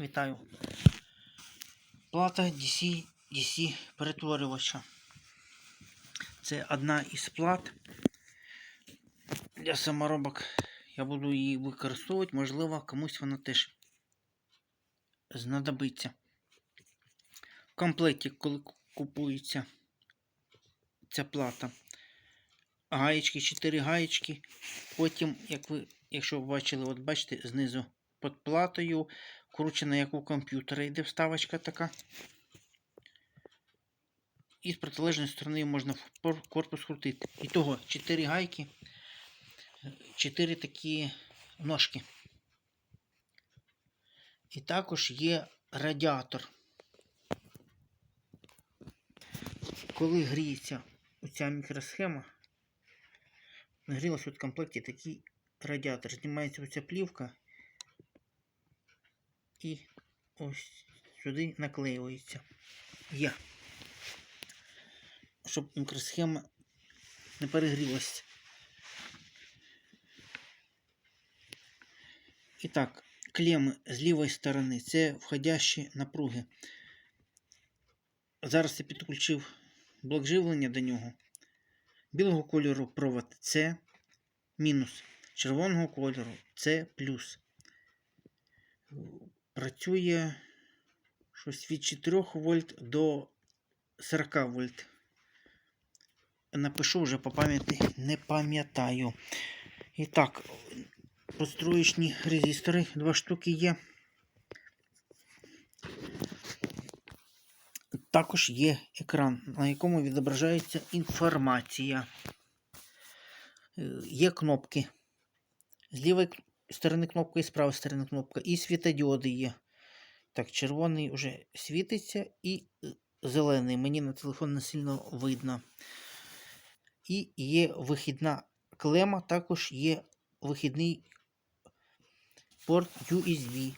Вітаю. Плата DC, DC перетворювача. Це одна із плат для саморобок. Я буду її використовувати, можливо, комусь вона теж знадобиться. В комплекті, коли купується ця плата. Гаєчки, 4 гаєчки. Потім, як ви, якщо ви бачили, от бачите, знизу під платою кручена, як у комп'ютера, йде вставочка така. І з протилежної сторони можна корпус крутити. І того 4 гайки, 4 такі ножки. І також є радіатор. Коли гріється оця мікросхема, нагрілася в комплекті такий радіатор. Знімається оця плівка і ось сюди наклеюється. Є. Щоб мікросхема не перегрілася. І так, клеми з лівої сторони це входящі напруги. Зараз я підключив блок живлення до нього. Білого кольору провод С мінус. Червоного кольору С плюс. Працює щось від 4 вольт до 40 вольт. Напишу вже по пам'яті, не пам'ятаю. І так, построєчні резистори, два штуки є. Також є екран, на якому відображається інформація. Е, Є кнопки. З лівої сторони кнопка і з правої сторони кнопка. І світодіоди є. Так, червоний вже світиться і е, зелений. Мені на телефон не сильно видно. І є вихідна клема, також є вихідний порт USB.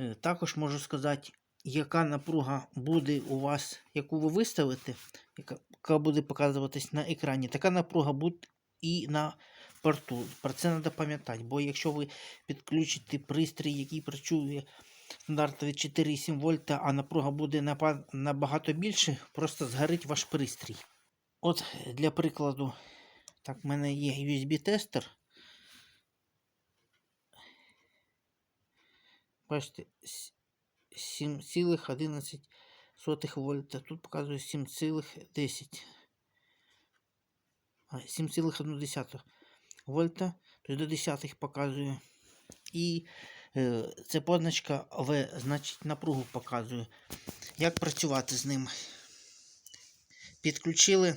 Е, Також можу сказати, яка напруга буде у вас, яку ви виставите, яка буде показуватись на екрані. Така напруга буде і на порту. Про це треба пам'ятати, бо якщо ви підключите пристрій, який працює стандартно від 4,7 вольта, а напруга буде набагато більше, просто згорить ваш пристрій. От для прикладу, так, в мене є USB-тестер. Бачите, 7,11 вольта. Тут показує 7,10. 7,1 вольта. Тобто до десятих показує. І е, це позначка В, значить напругу показує. Як працювати з ним? Підключили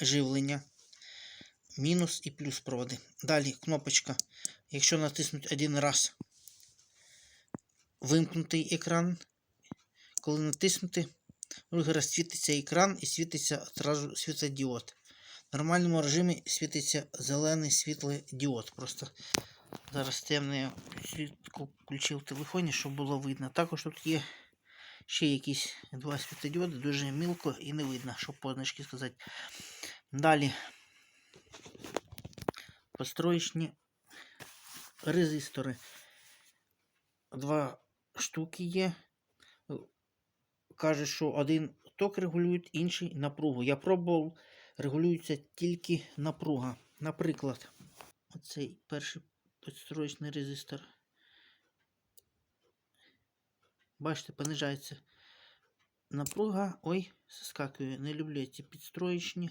живлення. Мінус і плюс проводи. Далі кнопочка. Якщо натиснути один раз, вимкнутий екран. Коли натиснути, другий раз світиться екран і світиться одразу світлодіод. Нормальному режимі світиться зелений світлий діод. Просто зараз темне світло включив в телефоні, щоб було видно. Також тут є ще якісь два світлодіоди, дуже мілко і не видно, щоб позначки сказати. Далі построєчні резистори. Два штуки є. Каже, що один ток регулює, інший напругу. Я пробував, регулюється тільки напруга. Наприклад, оцей перший підстроєчний резистор. Бачите, понижається напруга. Ой, соскакує. Не люблю ці підстроєчні.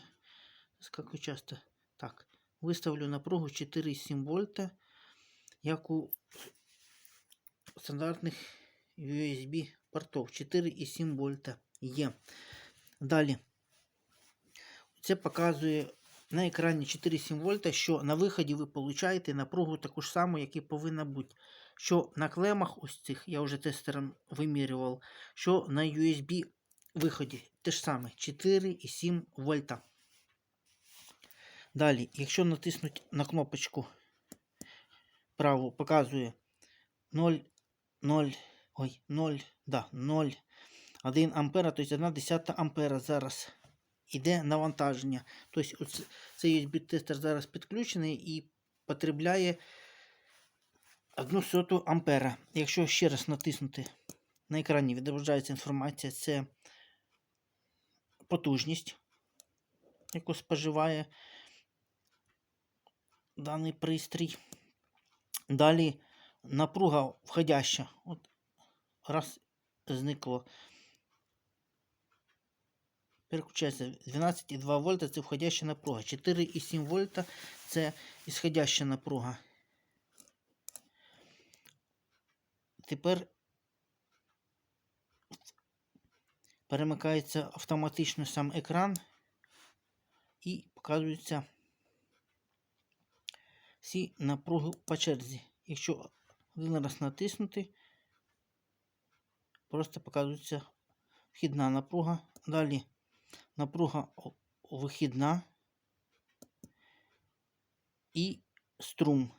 Соскакую часто. Так, виставлю напругу 4,7 вольта, як у стандартних USB портов 4,7 вольта є. Далі. Це показує на екрані 4,7 вольта, що на виході ви получаєте напругу таку ж саму, як і повинна бути. Що на клемах ось цих, я вже тестером вимірював, що на USB виході те ж саме 4,7 вольта. Далі, якщо натиснути на кнопочку праву, показує 0, 0, ой, 0, да, 0, 1 ампера, тобто 1 десята ампера зараз іде навантаження. Тобто цей USB-тестер зараз підключений і потребляє 1 соту ампера. Якщо ще раз натиснути на екрані, відображається інформація, це потужність, яку споживає даний пристрій. Далі напруга входяща. От раз зникло. Переключається 12,2 вольта це входяща напруга. 4,7 вольта це ісходяща напруга. Тепер перемикається автоматично сам екран і показуються всі напруги по черзі. Якщо один раз натиснути, просто показується вхідна напруга. Далі напруга вихідна і струм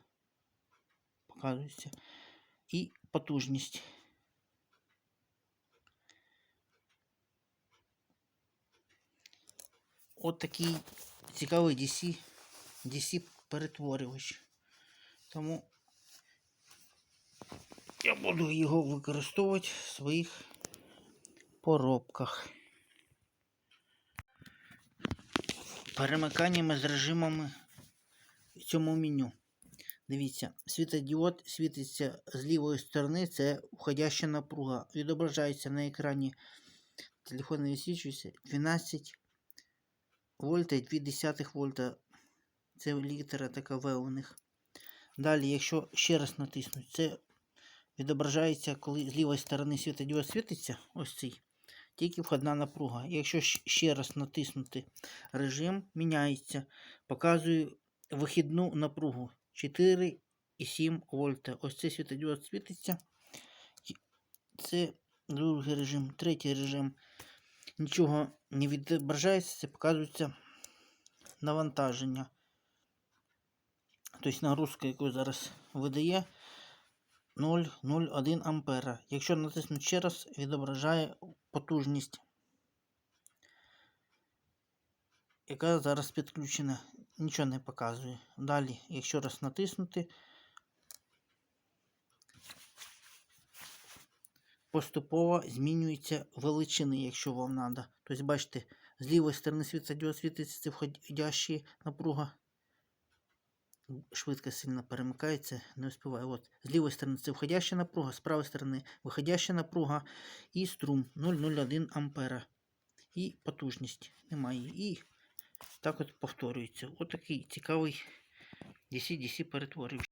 показується. І потужність. От такий цікавий DC, DC перетворювач. Тому я буду його використовувати в своїх поробках. Перемиканнями з режимами в цьому меню. Дивіться, світодіод світиться з лівої сторони, це входяща напруга. Відображається на екрані телефон висвічується 12 вольта і 2 вольта. Це літера така В у них. Далі, якщо ще раз натиснути, це відображається, коли з лівої сторони світодіод світиться, ось цей, тільки входна напруга. Якщо ще раз натиснути режим, міняється, показує вихідну напругу 4,7 вольта. Ось цей світодіод світиться. Це другий режим, третій режим. Нічого не відображається, це показується навантаження. Тобто нагрузка, яку зараз видає 0,01 ампера. Якщо натиснути ще раз, відображає потужність, яка зараз підключена. Нічого не показує. Далі, якщо раз натиснути, поступово змінюються величини, якщо вам треба. Тобто, бачите, з лівої сторони світодіод світиться це входящі напруга. Швидко сильно перемикається, не успіває. От, з лівої сторони це входяща напруга, з правої сторони виходяща напруга і струм 0,01 ампера. І потужність немає. І так от повторюється. От такий цікавий DC-DC перетворювач.